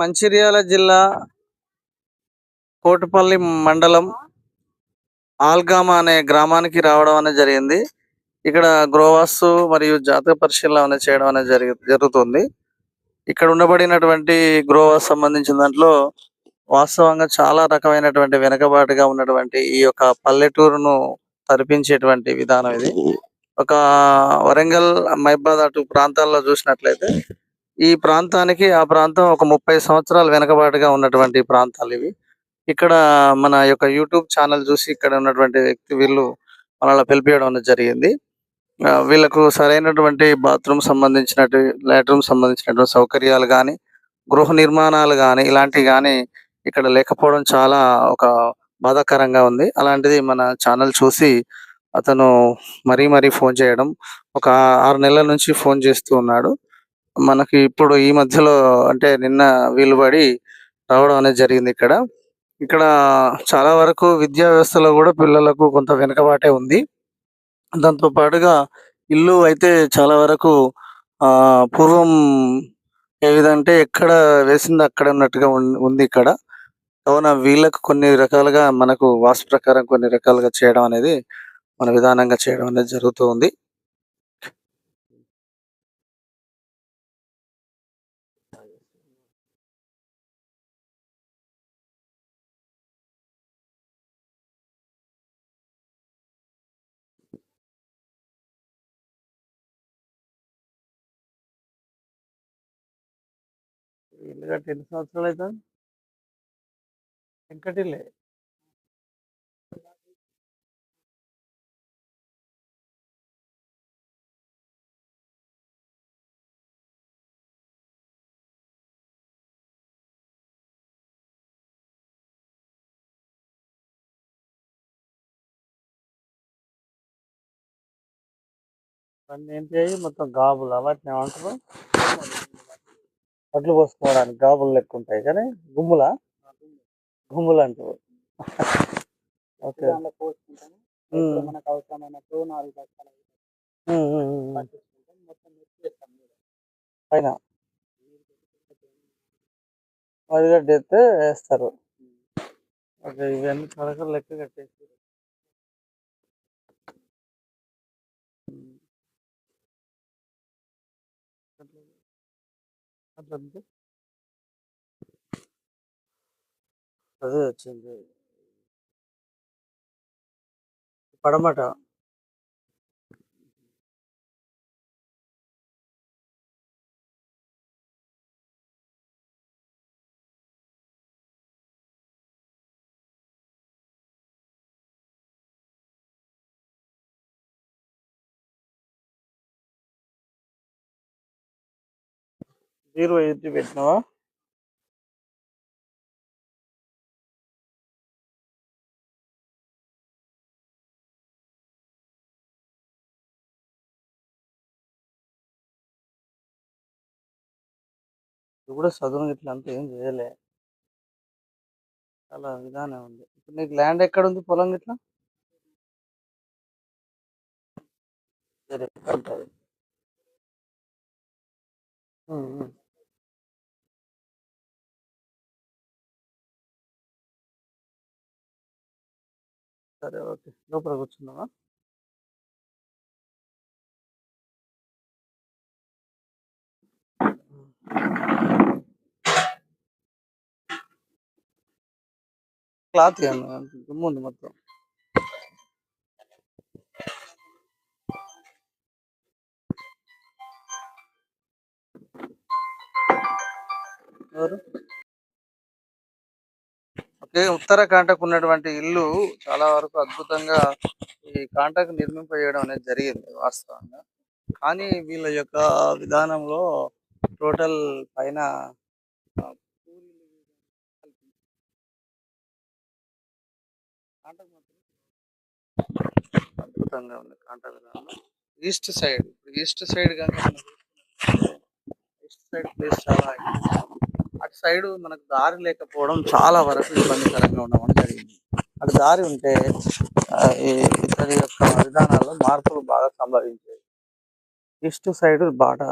మంచిర్యాల జిల్లా కోటపల్లి మండలం ఆల్గామ అనే గ్రామానికి రావడం అనేది జరిగింది. ఇక్కడ గ్రోవాసు మరియు జాతక పరిశీలన అనేది చేయడం అనేది జరిగి జరుగుతుంది. ఇక్కడ ఉండబడినటువంటి గ్రోవాస్ సంబంధించిన దాంట్లో వాస్తవంగా చాలా రకమైనటువంటి వెనుకబాటుగా ఉన్నటువంటి ఈ యొక్క పల్లెటూరును తరిపించేటువంటి విధానం ఇది. ఒక వరంగల్ మైబాద్ అటు ప్రాంతాల్లో చూసినట్లయితే ఈ ప్రాంతానికి ఆ ప్రాంతం ఒక ముప్పై సంవత్సరాలు వెనకబాటుగా ఉన్నటువంటి ప్రాంతాలు ఇవి. ఇక్కడ మన యొక్క యూట్యూబ్ ఛానల్ చూసి ఇక్కడ ఉన్నటువంటి వ్యక్తి వీళ్ళు మనల్ని పిలిపించడం అనేది జరిగింది. వీళ్ళకు సరైనటువంటి బాత్రూమ్ సంబంధించినట్టు లాట్రూమ్ సంబంధించినటువంటి సౌకర్యాలు కానీ గృహ నిర్మాణాలు కానీ ఇలాంటివి కానీ ఇక్కడ లేకపోవడం చాలా ఒక బాధాకరంగా ఉంది. అలాంటిది మన ఛానల్ చూసి అతను మరీ మరీ ఫోన్ చేయడం ఒక ఆరు నెలల నుంచి ఫోన్ చేస్తూ ఉన్నాడు. మనకి ఇప్పుడు ఈ మధ్యలో అంటే నిన్న వీలు పడి రావడం అనేది జరిగింది ఇక్కడ. ఇక్కడ చాలా వరకు విద్యా వ్యవస్థలో కూడా పిల్లలకు కొంత వెనుకబాటే ఉంది. దాంతో పాటుగా ఇల్లు అయితే చాలా వరకు ఆ పూర్వం ఏ విధంటే ఎక్కడ వేసింది అక్కడ ఉన్నట్టుగా ఉంది ఇక్కడ. కావున వీళ్ళకు కొన్ని రకాలుగా మనకు వాస్తు ప్రకారం కొన్ని రకాలుగా చేయడం అనేది మన విధానంగా చేయడం అనేది జరుగుతూ ఉంది. ఇల్లు కట్టి ఎన్ని సంవత్సరాలు అవుతుంది వెంకటిల్లే. అన్నీ ఏంటి మొత్తం గాబులు? వాటిని ఏమంటారు? వడ్లు పోసుకోవడానికి గాబులు లెక్క ఉంటాయి కానీ గుమ్ములా? గుమ్ములు అంటారు ఓకే. మనకు అవసరమైనప్పుడు నాలుగు బస్తాలు పైన? వరిగడ్డ ఎత్తే వేస్తారు. ఓకే ఇవన్నీ కడకలు లెక్క కట్టేసి అట్లా అంతే. అదే వచ్చింది పడమట జీరో ఎయిట్ పెట్టినావా? ఇది కూడా చదువు ఇట్లా అంతా ఏం చేయలే. చాలా విధానం ఉంది. ఇప్పుడు నీకు ల్యాండ్ ఎక్కడ ఉంది పొలం ఇట్లా సరే సరే ఓకే. లోపల కూర్చున్నావా క్లాత్ దుమ్ము ఉంది మొత్తం. ఎవరు? ఓకే ఉత్తర ఉన్నటువంటి ఇల్లు చాలా వరకు అద్భుతంగా ఈ కాంటకు నిర్మింపజేయడం అనేది జరిగింది వాస్తవంగా. కానీ వీళ్ళ యొక్క విధానంలో టోటల్ పైన అద్భుతంగా ఉంది కాంట విధానం. ఈస్ట్ సైడ్ ఈస్ట్ సైడ్ కనుక ఈస్ట్ సైడ్ ప్లేస్ చాలా అటు సైడ్ మనకు దారి లేకపోవడం చాలా వరకు ఇబ్బందికరంగా ఉండడం జరిగింది. అటు దారి ఉంటే ఇతని యొక్క విధానాల్లో మార్పులు బాగా సంభవించాయి ఈస్ట్ సైడ్ బాట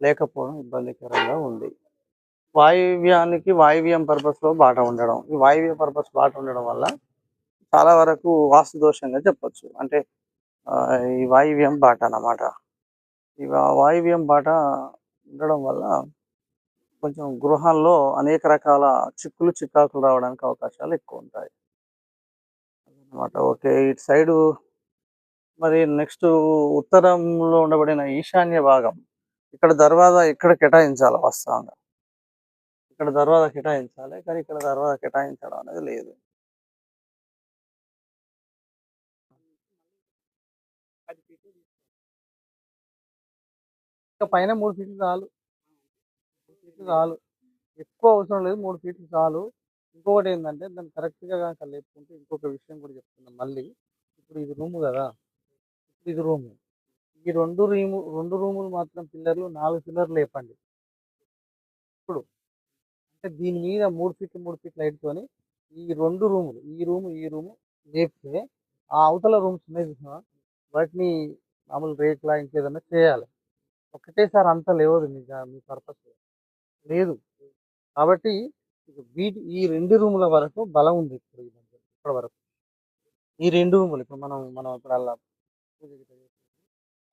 లేకపోవడం ఇబ్బందికరంగా ఉంది. వాయువ్యానికి వాయువ్యం పర్పస్లో బాట ఉండడం. ఈ వాయువ్య పర్పస్ బాట ఉండడం వల్ల చాలా వరకు వాస్తు దోషంగా చెప్పొచ్చు. అంటే ఆ, ఈ వాయువ్యం బాట అన్నమాట. ఈ వాయువ్యం బాట ఉండడం వల్ల కొంచెం గృహాల్లో అనేక రకాల చిక్కులు చికాకులు రావడానికి అవకాశాలు ఎక్కువ ఉంటాయి అనమాట ఓకే. ఇటు సైడు మరి నెక్స్ట్ ఉత్తరంలో ఉండబడిన ఈశాన్య భాగం. ఇక్కడ దర్వాజా ఇక్కడ కేటాయించాలి వాస్తవంగా. ఇక్కడ దర్వాజా కేటాయించాలి కానీ ఇక్కడ దర్వాజా కేటాయించడం అనేది లేదు. పైన మూడు ఫీట్లు చాలు. ఫీట్లు చాలు. ఎక్కువ అవసరం లేదు మూడు ఫీట్లు చాలు. ఇంకొకటి ఏంటంటే దాన్ని కరెక్ట్గా కనుక లేపుకుంటే ఇంకొక విషయం కూడా చెప్తున్నాం మళ్ళీ. ఇప్పుడు ఇది రూము కదా. ఇప్పుడు ఇది రూము. ఈ రెండు రూము రెండు రూములు మాత్రం పిల్లర్లు నాలుగు పిల్లర్లు లేపండి. ఇప్పుడు అంటే దీని మీద మూడు ఫీట్లు మూడు ఫీట్లు లైట్తోని ఈ రెండు రూములు ఈ రూము ఈ రూము లేపితే ఆ అవతల రూమ్స్ ఉన్నాయి చూసినా వాటిని మామూలు రేట్లా ఇంకేదన్నా చేయాలి. ఒకటేసారి అంత లేవదు మీ మీ పర్పస్ లేదు. కాబట్టి వీటి ఈ రెండు రూముల వరకు బలం ఉంది ఇప్పుడు ఇప్పటి వరకు. ఈ రెండు రూములు ఇప్పుడు మనం మనం ఇప్పుడు అలా పూజ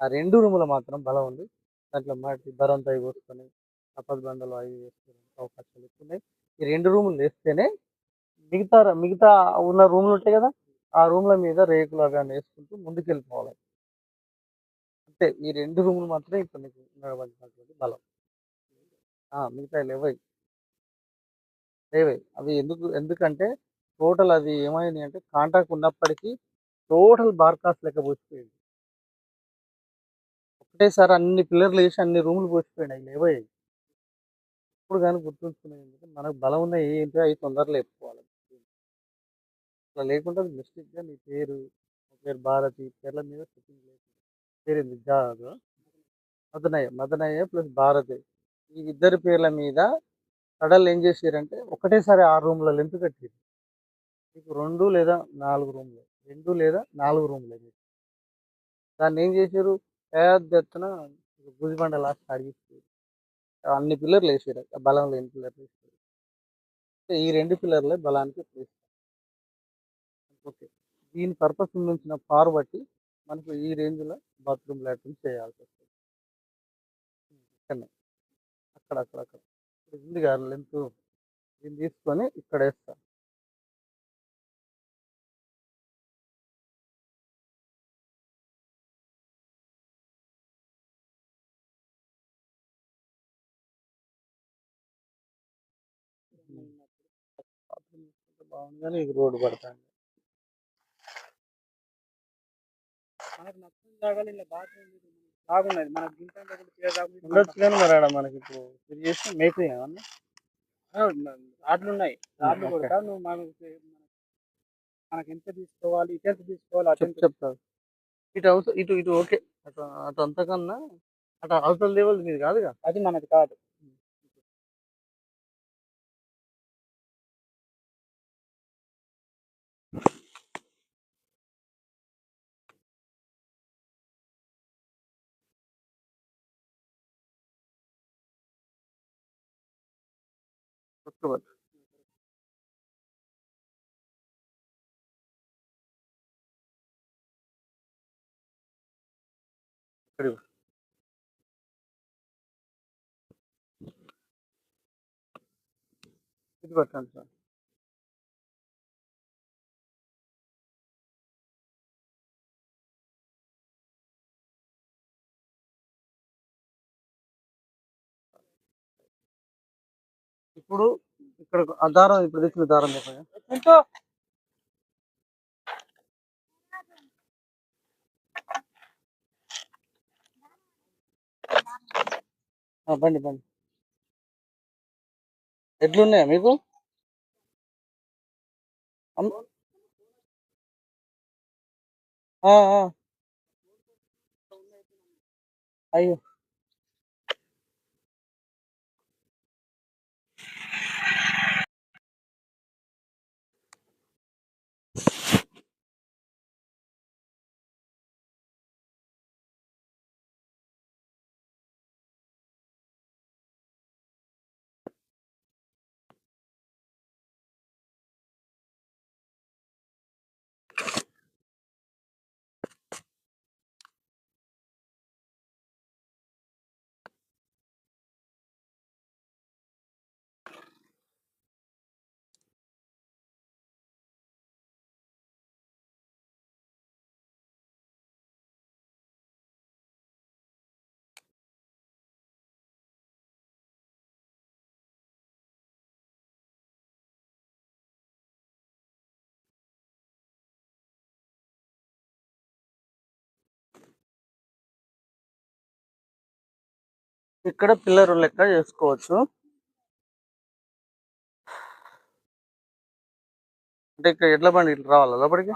ఆ రెండు రూముల మాత్రం బలం ఉంది. దాంట్లో మట్టి బరంతా అవి పోసుకొని అప్పటి బండలు అవి వేసుకోవడానికి అవకాశాలు ఎక్కువ ఈ రెండు రూములు వేస్తేనే మిగతా మిగతా ఉన్న రూములు ఉంటాయి కదా ఆ రూమ్ల మీద రేకులు అవి అని వేసుకుంటూ ముందుకు వెళ్ళిపోవాలి అంటే ఈ రెండు రూములు మాత్రమే ఇప్పుడు నీకు ఉండబడినటువంటి బలం. మిగతా లేవై లేవై అవి ఎందుకు ఎందుకంటే టోటల్ అది ఏమైంది అంటే కాంటాక్ట్ ఉన్నప్పటికీ టోటల్ బార్కాస్ లెక్క పోసిపోయింది. ఒకటేసారి అన్ని పిల్లర్లు వేసి అన్ని రూములు పోసిపోయినాయి లేవై ఇప్పుడు కానీ గుర్తుంచుకునేది ఎందుకంటే మనకు బలం ఉన్న ఏంటో అవి తొందరలో చెప్పుకోవాలి అట్లా లేకుండా మిస్టేక్గా నీ పేరు పేరు భారతి పేర్ల మీద సెట్టింగ్ లేదు. పేరు ఎందుకు జాదు మదనయ్య. మదనయ్య ప్లస్ భారతి. ఈ ఇద్దరి పేర్ల మీద కడలు ఏం చేసారంటే ఒకటేసారి ఆరు రూమ్ల లెంత్ కట్టారు. మీకు రెండు లేదా నాలుగు రూమ్లు రెండు లేదా నాలుగు రూమ్లు మీకు దాన్ని ఏం చేశారు పెద్ద ఎత్తున భుజిబండ లాస్ట్ అడిగిస్తారు అన్ని పిల్లర్లు వేసారు ఆ బలం లేని పిల్లర్లు వేసారు. ఈ రెండు పిల్లర్లే బలానికి ప్లేస్ ఓకే. దీని పర్పస్ ఉంచిన పార్ బట్టి మనకు ఈ రేంజ్లో బాత్రూమ్ లాట్రిన్ చేయాల్సి వస్తుంది. అక్కడ అక్కడ అక్కడ ఇప్పుడు ఉంది కదా లెంత్ దీన్ని తీసుకొని ఇక్కడ వేస్తా. బాత్రూమ్ బాగుంది కానీ ఇది రోడ్డు పడతాను మనకు నచ్చిన జాగాలు ఇలా బాత్రూమ్ బాగున్నది మనకు ఉండొచ్చు కానీ మరి ఆడ మనకి ఇప్పుడు. ఇది చేసి మేకు ఏమన్నా? రాడ్లు ఉన్నాయి రాడ్లు. కూడా. నువ్వు మనకు మనకి ఎంత తీసుకోవాలి ఇటు ఎంత తీసుకోవాలి అటు చెప్ ఎంత చెప్తారు ఇటు అవసరం ఇటు ఇటు ఓకే. అటు అటు అంతకన్నా అటు అవసరం లేవల్ మీది కాదుగా? అది మనది కాదు. కొట్టుకోవాలి ఇది పెట్టండి సార్ ఇప్పుడు ఇక్కడ ఆ దారం ఇప్పుడు తెచ్చిన దారం చెప్పండి బండి బండి. ఎట్లున్నాయా మీకు? అమ్- ఆ, ఆ. అయ్యో. ఇక్కడ పిల్లర్ లెక్క చేసుకోవచ్చు. అంటే ఇక్కడ ఎడ్ల బండి ఇట్లా రావాలా లోపలికి.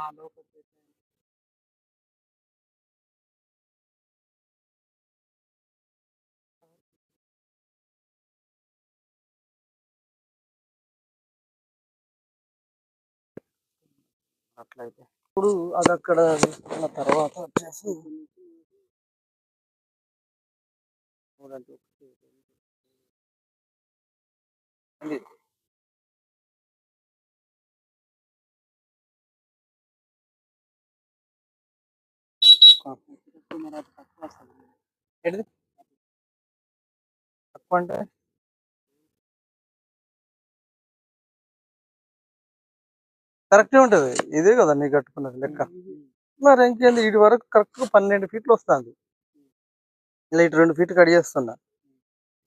అట్లయితే. ఇప్పుడు అది అక్కడ తీసుకున్న తర్వాత వచ్చేసి చూడండి ఒకటి, రెండు, తక్కువ వస్తుంది. ఏంటిది? తక్కువ అంటే? కరెక్టే ఉంటది. ఇదే కదా నీకు కట్టుకున్నది లెక్క. మరి ఇంకేంది? ఇటు వరకు కరెక్ట్ పన్నెండు ఫీట్లు వస్తుంది. ఇలా ఇటు రెండు ఫీట్లు కట్ చేస్తున్నా.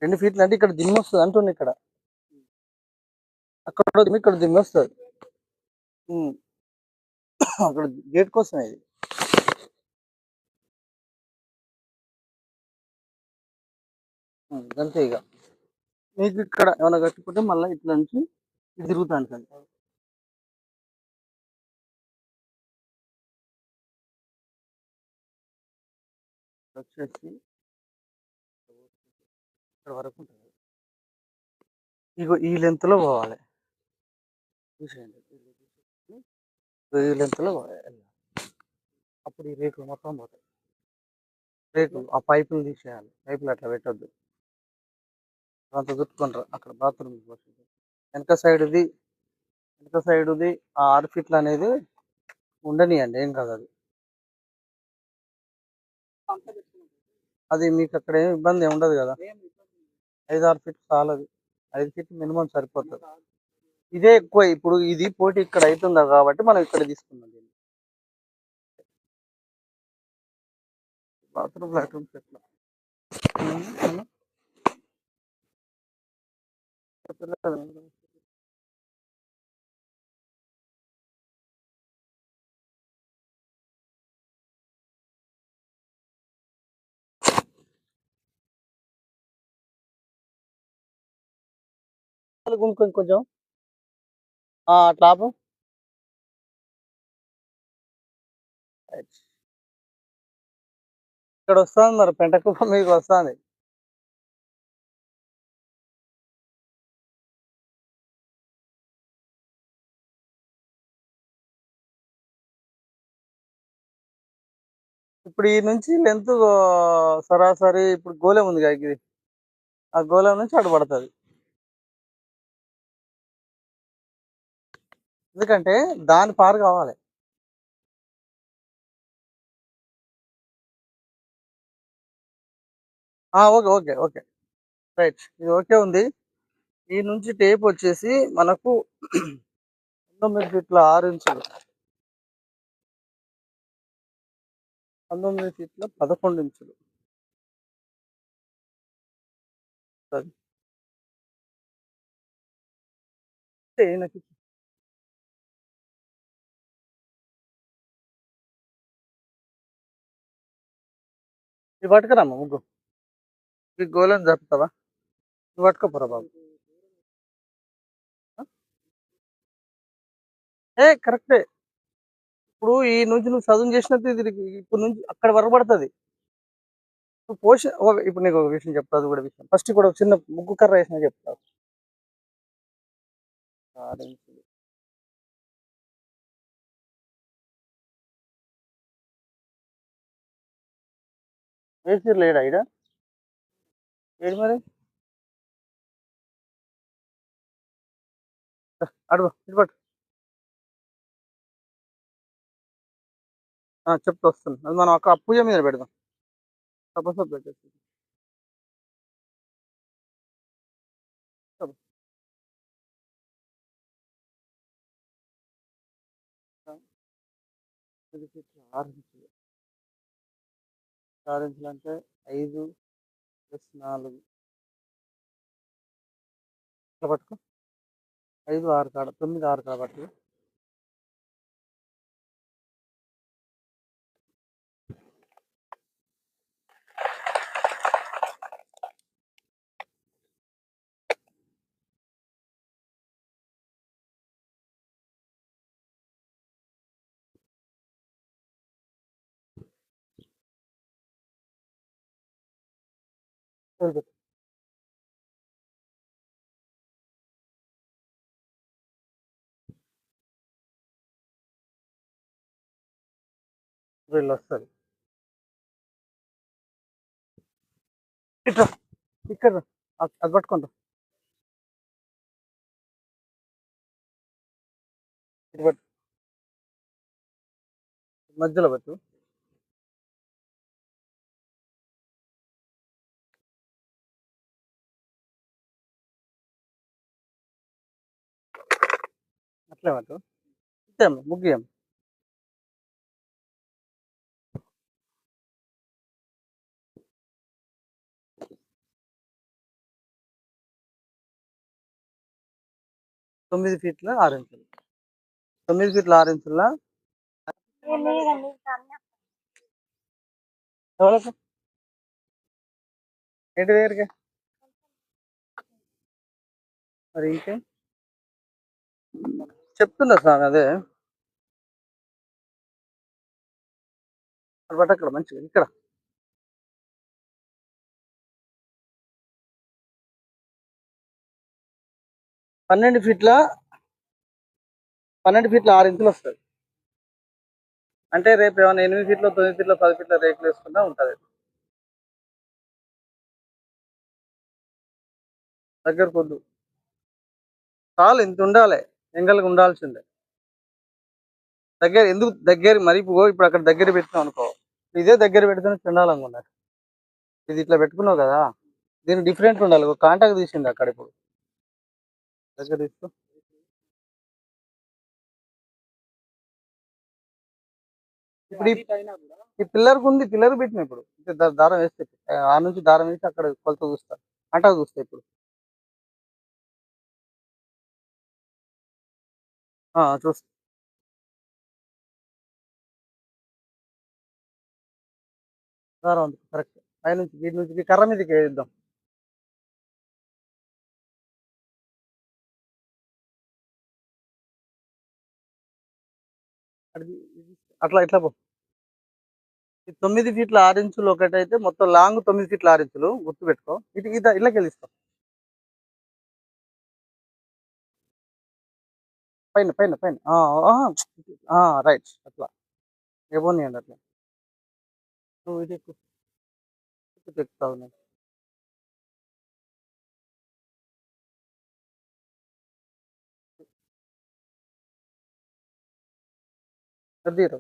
రెండు ఫీట్లు అంటే ఇక్కడ దిమ్మి వస్తుంది అంటున్నా ఇక్కడ. అక్కడ ఇక్కడ దిమ్మి వస్తుంది. ఉమ్. అక్కడ గేట్ కోసం ఇది. అంతే ఇక మీకు ఇక్కడ ఏమైనా కట్టుకుంటే మళ్ళీ ఇట్లా నుంచి ఇది తిరుగుతాను కదా. వచ్చేసి ఇక్కడ వరకు ఉంటుంది. ఇగో ఈ length లో పోవాలి. చూసేయండి. ఈ length లో పోవాలి. అప్పుడు ఈ రేకులు మొత్తం పోతాయి. రేకులు ఆ పైపులు తీసేయాలి. పైపులు అట్లా పెట్టొద్దు. అంత చుట్టుకుంటారు అక్కడ బాత్రూమ్ వెనక సైడ్ది వెనక సైడ్ది ఆ ఆరు ఫీట్లు అనేది ఉండనియండి. ఏం కాదు అది. అది మీకు అక్కడ ఏం ఇబ్బంది ఏమి ఉండదు కదా. ఐదు ఆరు ఫీట్ చాలదు. ఐదు ఫీట్ మినిమం సరిపోతుంది. ఇదే ఎక్కువ ఇప్పుడు ఇది పోటీ ఇక్కడ అవుతుందా కాబట్టి మనం ఇక్కడ తీసుకున్నాం దీన్ని. బాత్రూమ్ లాట్రూమ్స్ ఎట్లా చెప్పలేదు. ఇంకొంచెం కొంచెం. ఆ, అట్లా ఆపు. ఇక్కడ వస్తుంది మరి పెంటకుప్ప మీకు వస్తుంది ఇప్పుడు ఈ నుంచి లెంత్ సరాసరి ఇప్పుడు గోళం ఉంది కదా ఇది. ఆ గోళం నుంచి అటు పడుతుంది. ఎందుకంటే దాని పారు కావాలి. Okay okay okay. రైట్. ఇది ఓకే ఉంది. ఈ నుంచి టేప్ వచ్చేసి మనకు పంతొమ్మిది ఫీట్ల ఆరు ఇంచులు. పంతొమ్మిది ఫీట్ల పదకొండు ఇంచులు. సరే. నాకు ఇది పట్టుకురామ్మా ముగ్గు. ఈ గోళం జరుపుతావా? నువ్వు పట్టుకోపోరా బాబు. ఏ కరెక్టే. ఇప్పుడు ఈ నుంచి నువ్వు చదువు చేసినట్టు ఇది ఇప్పుడు నుంచి అక్కడ వరకు పడుతుంది. నువ్వు పోష ఇప్పుడు నీకు ఒక విషయం చెప్తా అది కూడా విషయం. ఫస్ట్ కూడా ఒక చిన్న ముగ్గు కర్ర వేసిన చెప్తావు. ఆరు లేడా ఇడ ఏడు మరి? అడుగు ఇటుపట్టు చెప్తూ వస్తుంది అది మనం అక్క పూజ మీద పెడదాం. తపస్సు పెట్టేసి. చెప్పు. సాధించాలంటే ఐదు ప్లస్ నాలుగు. ఇట్లా పట్టుకో? ఐదు ఆరు కాడ తొమ్మిది ఆరు కాబట్టి వదిలిపెట్టు. వీళ్ళు వస్తారు ఇట్లా ఇక్కడ అది పట్టుకుంటా. ఇటు పట్టు. మధ్యలో పట్టు. అట్లే పట్టు ఇచ్చాము ముగ్గియాము తొమ్మిది ఫీట్ల ఆరు ఇంచులు. తొమ్మిది ఫీట్ల ఆరు ఇంచుల ఏంటి దగ్గరికి? మరి ఇంకే? చెప్తున్నా సార్ అదే. అది అక్కడ మంచిగా ఇక్కడ. పన్నెండు ఫీట్ల పన్నెండు ఫీట్ల ఆరు ఇంచులు వస్తుంది. అంటే రేపు ఏమైనా ఎనిమిది ఫీట్లు తొమ్మిది ఫీట్లు పది ఫీట్ల రేకులు వేసుకుంటా ఉంటుంది. దగ్గర కొద్దు చాలు ఇంత ఉండాలి? ఎంగల్గా ఉండాల్సిందే. దగ్గర ఎందుకు దగ్గర మరి ఇప్పుడు ఇప్పుడు అక్కడ దగ్గర పెట్టినావు అనుకో. ఇదే దగ్గర పెడితేనే చండాలంగా ఉండాలి ఇది ఇట్లా పెట్టుకున్నావు కదా దీని డిఫరెంట్ ఉండాలి. ఒక కాంటాక్ట్ తీసింది అక్కడ ఇప్పుడు. దగ్గర తీసుకో. ఇప్పుడు ఈ- ఈ పిల్లర్కి ఉంది పిల్లర్ పెట్టిన ఇప్పుడు. దారం వేస్తే ఆ నుంచి దారం వేసి అక్కడ కొలత చూస్తా. అంటా చూస్తా ఇప్పుడు. చూస్తా దారం ఉంది. కరెక్ట్. పై నుంచి వీటి నుంచి కర్ర మీదకి వేద్దాం అట్లా ఇట్లా పో. ఈ తొమ్మిది ఫీట్ల ఆరు ఇంచులు ఒకటైతే మొత్తం లాంగ్ తొమ్మిది ఫీట్ల ఆరు ఇంచులు గుర్తు పెట్టుకో ఇటు ఇట్లా ఇళ్ళకి వెళ్ళిస్తాం పైన పైన పైన. రైట్. అట్లా. ఏమోనియండి అట్లా. నువ్వు ఇది ఎక్కు ఎక్కుతావు నేను అది రా.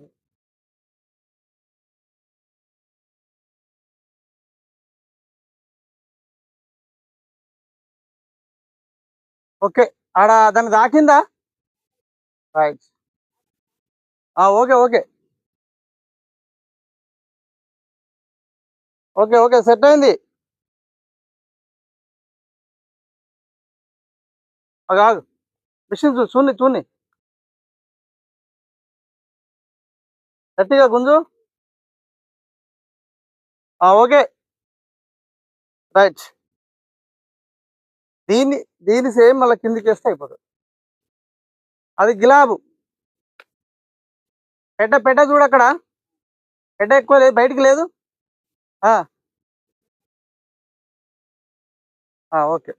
ఓకే. ఆడ దాన్ని దాకిందా? Right okay okay okay okay set అయింది. ఆగు, మిషన్ చూ చూని చూని గట్టిగా గుంజు. ఆ, ఓకే. రైట్ దీన్ని దీన్ని సేమ్ మళ్ళీ కిందికి వేస్తే అయిపోతుంది. అది గిలాబు. పెట్ట పెట్ట చూడు అక్కడ. పెట్ట ఎక్కువ లేదు బయటికి లేదు. ఓకే.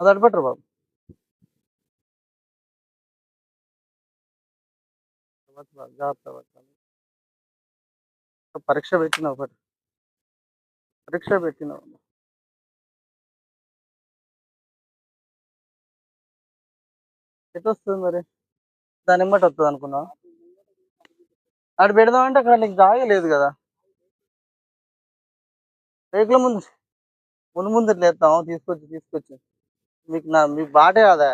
అది అటు పెట్టరు బాబు? తర్వాత జాగ్రత్త పట్టాలి పరీక్ష పెట్టినావు ఒకటి పరీక్ష పెట్టినావు ఎటు వస్తుంది మరి? దాని ఎమ్మటి వస్తుంది అనుకున్నా అటు పెడదామంటే అక్కడ నీకు జాగా లేదు కదా. రేకుల ముందు ముందు ముందు ఇట్లా తీసుకొచ్చి తీసుకొచ్చి. మీకు నా మీకు బాటే కదా.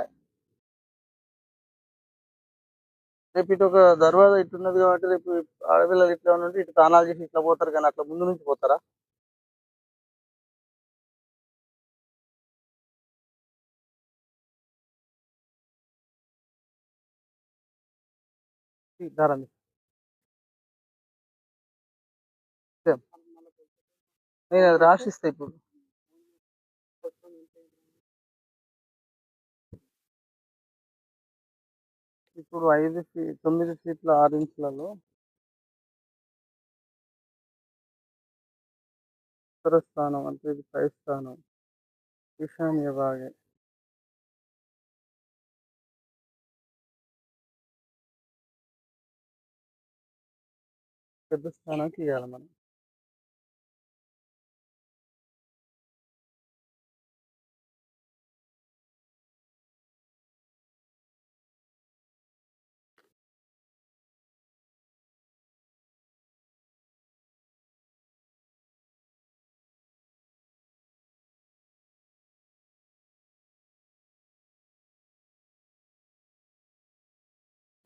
రేపు ఇటు ఒక దర్వాజా ఇటు ఉన్నది కాబట్టి రేపు ఆడపిల్లలు ఇట్లా ఉంటే ఇటు తానాలు చేసి ఇట్లా పోతారు కానీ అట్లా ముందు నుంచి పోతారా? నేను అది రాసిస్తే ఇప్పుడు. ఇప్పుడు ఐదు ఫీ తొమ్మిది ఫీట్ల ఆరు ఇంచులలో ఉత్తర స్థానం అంటే ఇది పై స్థానం. ఈశాన్య భాగే. పెద్ద స్థానానికి ఇవ్వాలి మనం.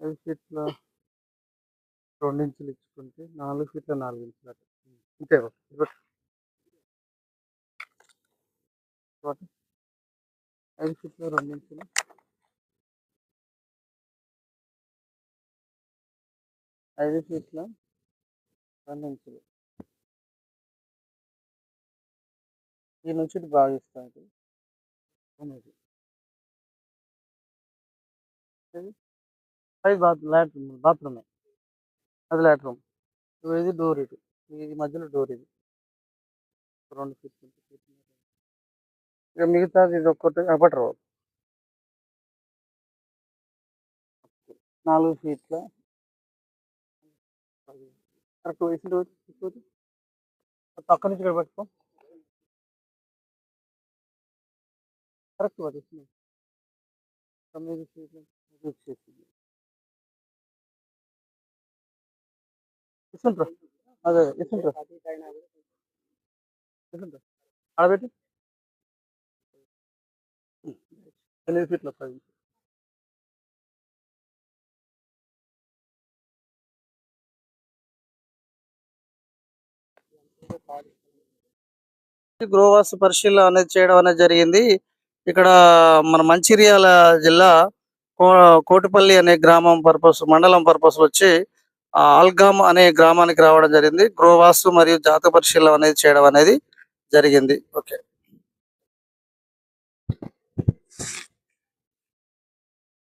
ఐదు ఫీట్ల రెండు ఇంచులు ఇచ్చుకుంటే నాలుగు ఫీట్ల నాలుగు ఇంచులు అట్లా. ఇంతే ఐదు ఫీట్ల రెండు ఇంచులు. ఐదు ఫీట్ల రెండు ఇంచులు. ఈ నుంచి ఇటు అనేది ఇస్తాను బాత్ లాట్రూమ్ బాత్రూమే. అది లాట్రూమ్ ఇది డోర్ ఇటు ఇది మధ్యలో డోర్ ఇది. రెండు ఫీట్ ఇక మిగతాది ఇది ఒక్కటి అపటరు నాలుగు ఫీట్ల కరెక్ట్ వేసి డోర్ పక్క నుంచి ఇక్కడ పట్టుకో. కరెక్ట్ పట్టు తొమ్మిది ఫీట్లు వచ్చేసింది ఇస్తుంటారు అదే ఇస్తుంటారు ఇస్తుంటారు ఆడబెట్టి. ఎనిమిది ఫీట్ల పది గృహవాసు పరిశీలన అనేది చేయడం అనేది జరిగింది. ఇక్కడ మన మంచిర్యాల జిల్లా కో- కోటిపల్లి అనే గ్రామం పర్పస్ మండలం పర్పస్ వచ్చి ఆల్గామ్ అనే గ్రామానికి రావడం జరిగింది. గ్రోవాస్ మరియు జాత పరిశీలన అనేది చేయడం అనేది జరిగింది. ఓకే.